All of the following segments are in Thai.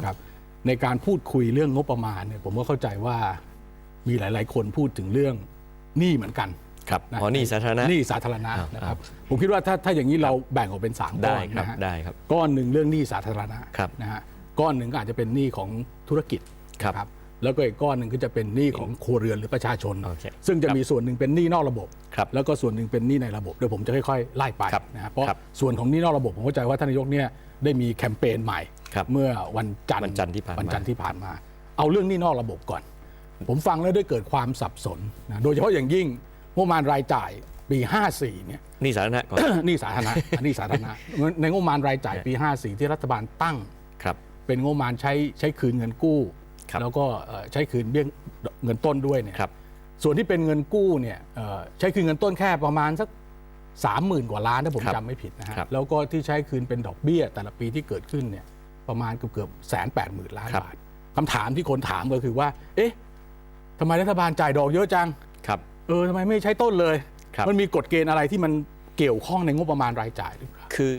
นะครับในการพูดคุยเรื่องงบประมาณเนี่ยผมก็เข้าใจว่ามีหลาย ๆ คนพูดถึงเรื่องหนี้เหมือนกันครับนะอ๋อหนี่สาธารณะหนี้สาธารณะอ่านนะครับผมคิดว่าถ้าถ้าอย่างนี้เราแบ่งออกเป็นสามก้ได้อนครับนะฮะได้ครับก้อนหนึ่งเรื่องหนี้สาธารณะครับนะฮะก้อนหนึ่งก็อาจจะเป็นหนี้ของธุรกิจครับนะ แล้วก็อีกก้อนหนึ่งก็จะเป็นหนี้ของครัวเรือนหรือประชาชน โอเคซึ่งจะครับมีส่วนหนึ่งเป็นหนี้นอกระบบ ครับแล้วก็ส่วนหนึ่งเป็นหนี้ในระบบเดี๋ยวผมจะค่อยๆไล่ไปครับนะฮะเพราะครับส่วนของหนี้นอกระบบผมเข้าใจว่าท่านนายกเนี่ยได้มีแคมเปญใหม่ ครับเมื่อวันจันทร์วันจันทร์ที่ผ่านมา วันจันทร์ที่ผ่านมา เอาเรื่องหนี้นอกระบบก่อน ผมฟังแล้วได้เกิดความสับสนนะโดยเฉพาะอย่างยิ่งงบประมาณรายจ่ายปี 54เนี่ย หนี่สาธารณะก่อน หนี้สาธารณะอันนี้สาธารณะในงบประมาณรายจ่ายปี 54 ที่รัฐบาลตั้ง ครับ เป็นงบประมาณใช้ใช้คืนเงินกู้ครับ แล้วก็เอ่อใช้คืนเบี้ยเงินต้นด้วยเนี่ยครับส่วนที่เป็นเงินกู้เนี่ยเอ่อใช้คืนเงินต้นแค่ประมาณสักสามหมื่นกว่าล้านถ้าผมครับจำไม่ผิดนะฮะครับแล้วก็ที่ใช้คืนเป็นดอกเบี้ย แต่ละปีที่เกิดขึ้นเนี่ยประมาณเกือบเกือบแสนแปดหมื่นล้านครับบาทคำถามที่คนถามก็คือว่า เอ๊ะทำไมรัฐบาลจ่ายดอกเยอะจังครับเออทำไมไม่ใช้ต้นเลยครับมันมีกฎเกณฑ์อะไรที่มันเกี่ยวข้องในงบประมาณรายจ่ายหรือเปล่าคือ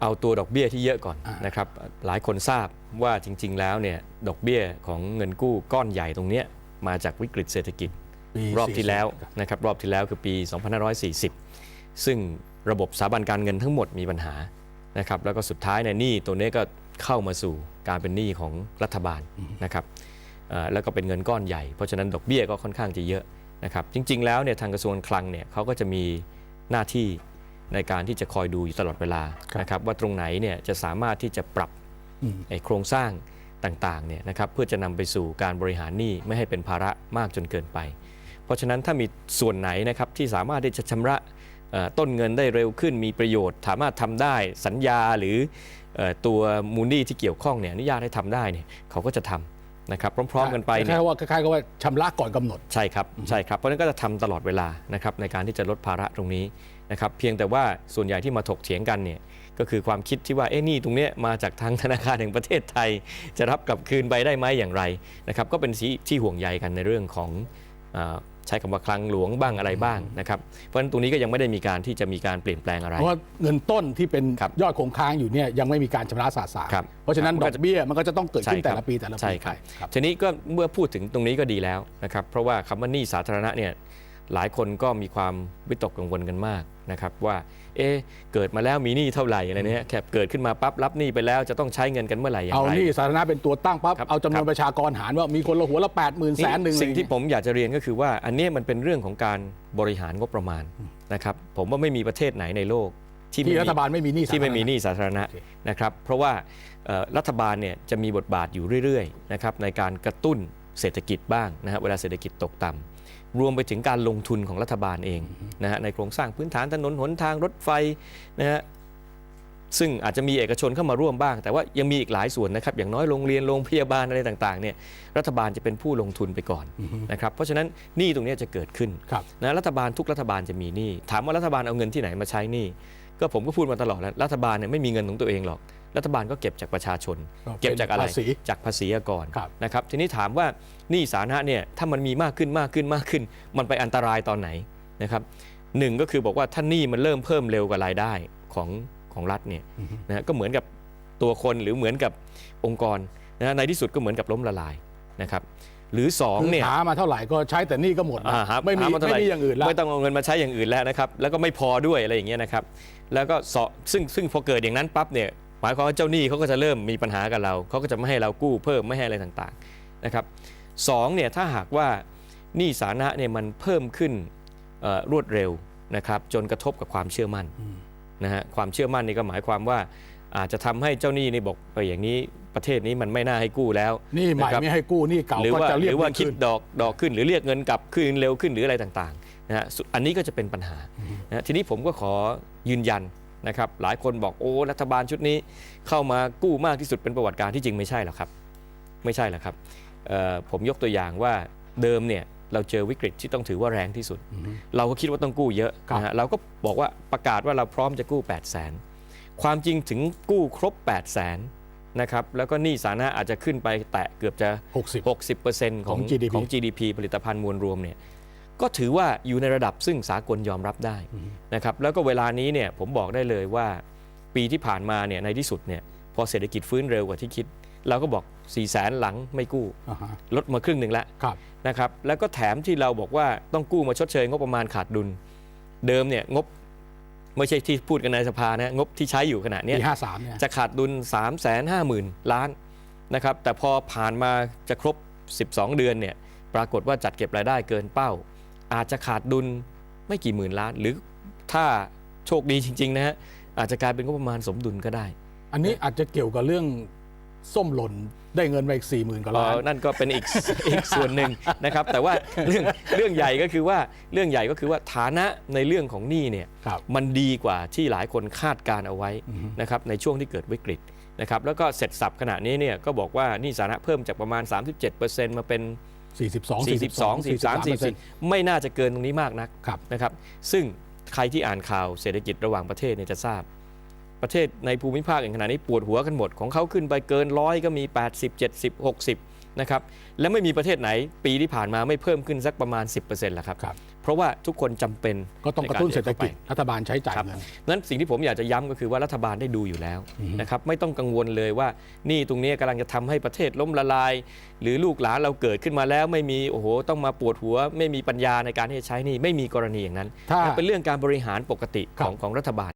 เอ่อเอาตัวดอกเบี้ยที่เยอะก่อนอ่านนะครับหลายคนทราบว่าจริง ๆ แล้วเนี่ยดอกเบี้ยของเงินกู้ก้อนใหญ่ตรงเนี้ยมาจากวิกฤตเศรษฐกิจปีรอบที่แล้ว40ครับนะครับรอบที่แล้วคือปี 2540 ซึ่งระบบสถาบันการเงินทั้งหมดมีปัญหานะครับแล้วก็สุดท้ายเนี่ยหนี้ตัวนี้ก็เข้ามาสู่การเป็นหนี้ของรัฐบาลนะครับเอ่อแล้วก็เป็นเงินก้อนใหญ่เพราะฉะนั้นดอกเบี้ยก็ค่อนข้างจะเยอะนะครับจริง ๆ แล้วเนี่ยทางกระทรวงคลังเนี่ยเขาก็จะมีหน้าที่ ในการที่จะคอยดูอยู่ตลอดเวลาครับนะครับว่าตรงไหนเนี่ยจะสามารถที่จะปรับอืมไอ้โครงสร้างต่างๆเนี่ยนะครับเพื่อจะนำไปสู่การบริหารหนี้ไม่ให้เป็นภาระมากจนเกินไป เพราะฉะนั้นถ้ามีส่วนไหนนะครับที่สามารถที่จะชำระเอ่อต้นเงินได้เร็วขึ้นมีประโยชน์ สามารถทำได้สัญญาหรือเอ่อตัวมูลหนี้ที่เกี่ยวข้องเนี่ยอนุญาตให้ทำได้เนี่ยเขาก็จะทำ นะครับพร้อมๆกันไปคเนี่ยล้ายๆว่าคล้ายๆกับว่าชำระก่อนกำหนด ใช่ครับใช่ครับเพราะฉะนั้นก็จะทำตลอดเวลานะครับในการที่จะลดภาระตรงนี้นะครับเพียงแต่ว่าส่วนใหญ่ที่มาถกเถียงกันเนี่ยก็คือความคิดที่ว่าเอ๊ะหนี่ตรงเนี้ยมาจากทางธนาคารแห่งประเทศไทย จะรับกลับคืนไปได้ไหมอย่างไรนะครับก็เป็นที่ที่ห่วงใยกันในเรื่องของเอ่อ ใช้คำว่าคลังหลวงบ้างอะไรบ้างนะครับเพราะฉะนั้นตรงนี้ก็ยังไม่ได้มีการที่จะมีการเปลี่ยนแปลงอะไร เพราะว่าเงินต้นที่เป็นครับยอดคงค้างอยู่เนี่ยยังไม่มีการชำระสาสารครับเพราะฉะนั้นมันดก็อกจะเบี้ยมันก็จะต้องเกิดขึ้นใช่ครับแต่ละปีแต่ละใช่ปีครับไปครับทีนี้ก็เมื่อพูดถึงตรงนี้ก็ดีแล้วนะครับเพราะว่าคำว่าหนี้สาธารณะเนี่ย หลายคนก็มีความวิตกกังวลกันมากนะครับว่าเอ๊ะเกิดมาแล้วมีหนี้เท่าไหร่อะไรเนี่ยแค่เกิดขึ้นมาปั๊บรับหนี้ไปแล้วจะต้องใช้เงินกันเมื่อไหร่อย่างเอาไรนี่สาธารณะเป็นตัวตั้งปั๊บครับเอาจำนวนครับประชากรหารว่ามีคนละหัวละแปดหมื่นแสนหนึ่งสิ่งที่อะไรผเงี้ยมอยากจะเรียนก็คือว่าอันเนี้ยมันเป็นเรื่องของการบริหารงบประมาณนะครับผมว่าไม่มีประเทศไหนในโลกที่ที่ไม่รัฐบาลไม่มีหนี้สาธารณะที่ไม่มีหนี้สาธารณะโอเคนะครับเพราะว่าเอ่อรัฐบาลเนี่ยจะมีบทบาทอยู่เรื่อยๆนะครับในการกระตุ้นเศรษฐกิจบ้างนะฮะเวลาเศรษฐกิจตกต่ำ รวมไปถึงการลงทุนของรัฐบาลเองนะฮะในโครงสร้างพื้นฐานถนนหนทางรถไฟนะฮะซึ่งอาจจะมีเอกชนเข้ามาร่วมบ้าง แต่ว่ายังมีอีกหลายส่วนนะครับ อย่างน้อยโรงเรียนโรงพยาบาลอะไรต่างๆเนี่ยรัฐบาลจะเป็นผู้ลงทุนไปก่อนนะครับเพราะฉะนั้นหนี้ตรงเนี้ยจะเกิดขึ้นครับนะรัฐบาลทุกรัฐบาลจะมีหนี้ถามว่ารัฐบาลเอาเงินที่ไหนมาใช้หนี้ก็ผมก็พูดมาตลอดแล้วรัฐบาลเนี่ยไม่มีเงินของตัวเองหรอก รัฐบาลก็เก็บจากประชาชนก็เก็บจากอะไรเป็นภาษีจากภาษีอากรครับนะครับทีนี้ถามว่าหนี้สาธารณะเนี่ยถ้ามันมีมากขึ้นมากขึ้นมากขึ้น มันไปอันตรายตอนไหนนะครับหนึ่งก็คือบอกว่าถ้าหนี้มันเริ่มเพิ่มเร็วกว่ารายได้ของของรัฐเนี่ยนะฮะก็เหมือนกับตัวคนหรือเหมือนกับองค์กรนะในที่สุดก็เหมือนกับล้มละลายนะครับหรือสองคือเนี่ยหามาเท่าไหร่ก็ใช้แต่หนี้ก็หมดนะอ่าครับไม่มีหาาเท่าหไม่ร่มีอย่างอื่นแล้วไม่ต้องเอาเงินมาใช้อย่างอื่นแล้วนะครับแล้วก็ไม่พอด้วยอะไรอย่างเงี้ยนะครับแล้วก็สอซึ่งซึ่งพอเกิดอย่างนั้นปั๊บเนี่ย หมายความว่าเจ้าหนี้เขาก็จะเริ่มมีปัญหากับเราเขาก็จะไม่ให้เรากู้เพิ่มไม่ให้อะไรต่างๆนะครับสองเนี่ยถ้าหากว่าหนี้สาธารณะเนี่ยมันเพิ่มขึ้นเอ่อรวดเร็วนะครับจนกระทบกับความเชื่อมั่นนะฮะความเชื่อมั่นนี่ก็หมายความว่าอาจจะทำให้เจ้าหนี้นี่บอกเอออย่างนี้ประเทศนี้มันไม่น่าให้กู้แล้วหนี้ใหม่นะครับไม่ให้กู้หนี้เก่าหรือก็ว่าจะหเรียกรือว่าไม่คิดคืนดอกดอกขึ้น หรือเรียกเงินกลับคืนเร็วขึ้นหรืออะไรต่างๆนะฮะสุอันนี้ก็จะเป็นปัญหานะฮะทีนี้ผมก็ขอยืนยัน นะครับหลายคนบอกโอ้รัฐบาลชุดนี้เข้ามากู้มากที่สุดเป็นประวัติการที่จริงไม่ใช่หรอกครับ ไม่ใช่หรอกครับเอ่อผมยกตัวอย่างว่าเดิมเนี่ยเราเจอวิกฤตที่ต้องถือว่าแรงที่สุด เราก็คิดว่าต้องกู้เยอะครับนะฮะเราก็บอกว่าประกาศว่าเราพร้อมจะกู้ 8 0 0แสนความจริงถึงกู้ครบ 8 0 0แสนนะครับแล้วก็หนี้สาธารณะอาจจะขึ้นไปแตะเกือบจะ 60 60%ของของ GDP ของ GDP ผลิตภัณฑ์มวลรวมเนี่ย ก็ถือว่าอยู่ในระดับซึ่งสากลยอมรับได้นะครับแล้วก็เวลานี้เนี่ยผมบอกได้เลยว่าปีที่ผ่านมาเนี่ยในที่สุดเนี่ยผพอเศรษฐกิจฟื้นเร็วกว่าที่คิด เราก็บอก4ี่แสนหลังไม่กู้อ่าฮะลดมาครึ่งหนึ่งแล้วครับนะครับแล้วก็แถมที่เราบอกว่าต้องกู้มาชดเชยงบประมาณขาดดุล เดิมเนี่ยงบไม่ใช่ที่พูดกันในสภานะงบที่ใช้อยู่ขณะเนี้ยปีห้าสามเนี่ยจะขาดดุล3 5 0 0 0 0ล้านนะครับแต่พอผ่านมาจะครบ 12 เดือนเนี่ยปรากฏว่าจัดเก็บรายได้เกินเป้า อาจจะขาดดุลไม่กี่หมื่นล้าน หรือถ้าโชคดีจริง ๆ นะฮะอาจจะกลายเป็นงบประมาณสมดุลก็ได้ อันนี้อาจจะเกี่ยวกับเรื่องส้มหล่นได้เงินไปอีกสี่หมื่นกว่าล้านเอ่อนั่นก็เป็นอีกอีกส่วนหนึ่งนะครับ แต่ว่าเรื่องเรื่องใหญ่ก็คือว่าเรื่องใหญ่ก็คือว่าฐานะในเรื่องของหนี้เนี่ยครับมันดีกว่าที่หลายคนคาดการเอาไว้อือฮึนะครับในช่วงที่เกิดวิกฤตนะครับแล้วก็เสร็จสับขณะนี้เนี่ยก็บอกว่าหนี่สาธารณะเพิ่มจากประมาณ 37%มาเป็น 42 42 43 44 ไม่น่าจะเกินตรงนี้มากนักครับนะครับ ซึ่งใครที่อ่านข่าวเศรษฐกิจระหว่างประเทศเนี่ยจะทราบ ประเทศในภูมิภาคอย่างขณะนี้ปวดหัวกันหมด ของเขาขึ้นไปเกินร้อยก็มี 80 70 60นะครับและไม่มีประเทศไหนปีที่ผ่านมาไม่เพิ่มขึ้นสักประมาณ 10%ละครับครับเพ ราะว่าทุกคนจำเป็นก็ต้องกระตุ้นเศรษฐกิจในรัฐบาลใช้จ่ายครับเงินนั้นสิ่งที่ผมอยากจะย้ำก็คือว่ารัฐบาลได้ดูอยู่แล้วอือฮึนะครับไม่ต้องกังวลเลยว่านี่ตรงนี้กำลังจะทำให้ประเทศล้มละลาย หรือลูกหลานเราเกิดขึ้นมาแล้ว ไม่มีโอ้โหต้องมาปวดหัว ไม่มีปัญญาในการที่จะใช้หนี่ไม่มีกรณีอย่างนั้นถ้าเป็นเรื่องการบริหารปกติครัขบองของรัฐบาล